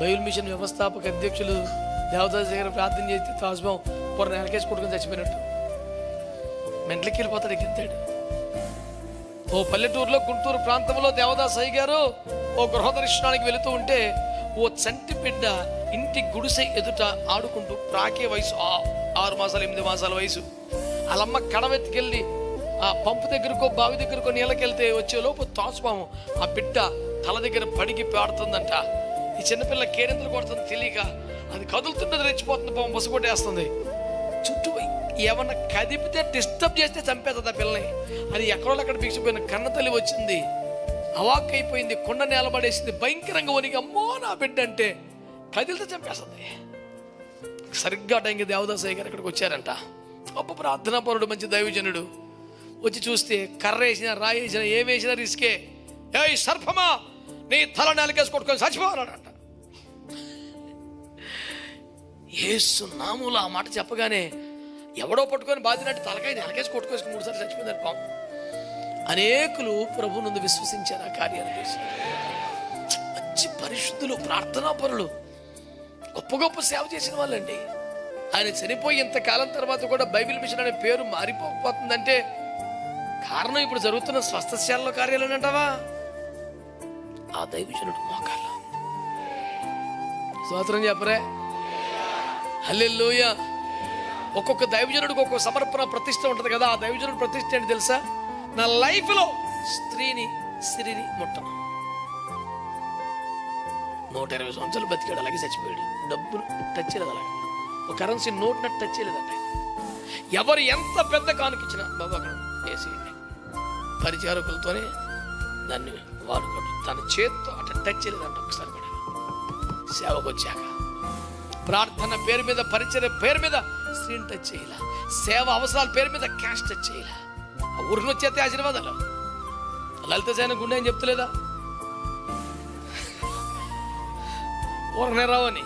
Bible machine వ్యవస్థాపక అధ్యక్షులు దేవదాస్ దగ్గర ప్రార్థన చేస్తే తాజ్మం పొర నెలకేసి కొట్టుకుని చచ్చిపోయినట్టు. మెంట్లకి వెళ్ళిపోతాడు ఎక్కింతాడు ఓ పల్లెటూరులో గుంటూరు ప్రాంతంలో దేవదాస్ అయ్య గారు ఓ గృహదర్శనానికి వెళుతూ ఉంటే ఓ చంటి బిడ్డ ఇంటి గుడిసె ఎదుట ఆడుకుంటూ ప్రాకే వయసు ఆరు మాసాలు ఎనిమిది మాసాల వయసు. వాళ్ళమ్మ కడవెత్తికెళ్ళి ఆ పంపు దగ్గరకో బావి దగ్గరకో నీళ్ళకెళ్తే వచ్చే లోపు ఆ బిడ్డ తల దగ్గర పడిగి పాడుతుందంట. ఈ చిన్నపిల్ల కేరింతలు కొడుతుంది తెలియక అది కదులుతున్నది రెచ్చిపోతుంది పాపం బస్సు కొట్టేస్తుంది చుట్టూ ఏమన్నా కదిపితే డిస్టర్బ్ చేస్తే చంపేస్తుంది ఆ పిల్లని. అది ఎక్కడో అక్కడ బిగిసిపోయిన కన్న తల్లి వచ్చింది. అవాక్ అయిపోయింది కొండ నిలబడేసింది భయంకరంగా వనికి అమ్మో నా బిడ్డ అంటే కదిలితే చంపేస్తుంది. సరిగ్గా టైంకి దేవదాసయ్య గారు ఇక్కడికి వచ్చారంట. గొప్ప ప్రార్థనా పరుడు మంచి దైవజనుడు. వచ్చి చూస్తే కర్ర వేసిన రాయి వేసిన ఏం వేసినా రిస్కే. ఏ సర్పమా నీ తల నెలకేసి కొట్టుకొని చచ్చిపోవాలంట. ఏసు నాములు ఆ మాట చెప్పగానే ఎవడో పట్టుకొని బాధినట్టు తలకాయ నెలకేసి కొట్టుకోసి మూడు సార్లు చచ్చిపోయిందని పాపం అనేకులు ప్రభు నుండి విశ్వసించారు ఆ కార్యాన్ని చూసి మంచి పరిశుద్ధులు ప్రార్థనా పరులు గొప్ప గొప్ప సేవ చేసిన వాళ్ళండి. ఆయన చనిపోయి ఇంతకాలం తర్వాత కూడా బైబిల్ మిషన్ అనే పేరు మారిపోకపోతుందంటే కారణం ఇప్పుడు జరుగుతున్న స్వస్థశాలలో కార్యాలు అంటావా? ఆ దైవజనుడు మోకాల్లో స్తోత్రం చెప్పరే? హల్లెలూయ. ఒక్కొక్క దైవజనుడికి ఒక్కొక్క సమర్పణ ప్రతిష్ట ఉంటుంది కదా ఆ దైవజనుడు ప్రతిష్ట ఏంటి తెలుసా? నా లైఫ్లో స్త్రీని స్త్రీని ముట్టను. నూట ఇరవై సంవత్సరాలు బతికాడు అలాగే చచ్చిపోయాడు. డబ్బులు టచ్ చేయలేదు అలాగే. ఒక కరెన్సీ నోట్ నట్టు టచ్ చేయలేదంట ఎవరు ఎంత పెద్ద కానుకిచ్చినా బాబు అక్కడ వేసేయండి పరిచారకులతోనే దాన్ని వాడుకోడు. తన చేత్తో అట్లా టచ్ చేయలేదంట ఒకసారి కూడా. సేవకు వచ్చాక ప్రార్థన పేరు మీద పరిచయ పేరు మీద స్క్రీన్ టచ్ చేయాల? సేవ అవసరాల పేరు మీద క్యాష్ టచ్ చేయాల? ఆ ఊరికి వచ్చేస్తే ఆశీర్వాదాలు. లలిత సేన గుండె అని చెప్తలేదా? ఊరనే రావని.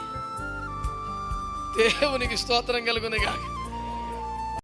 దేవునికి స్తోత్రం కలుగునిగా కాక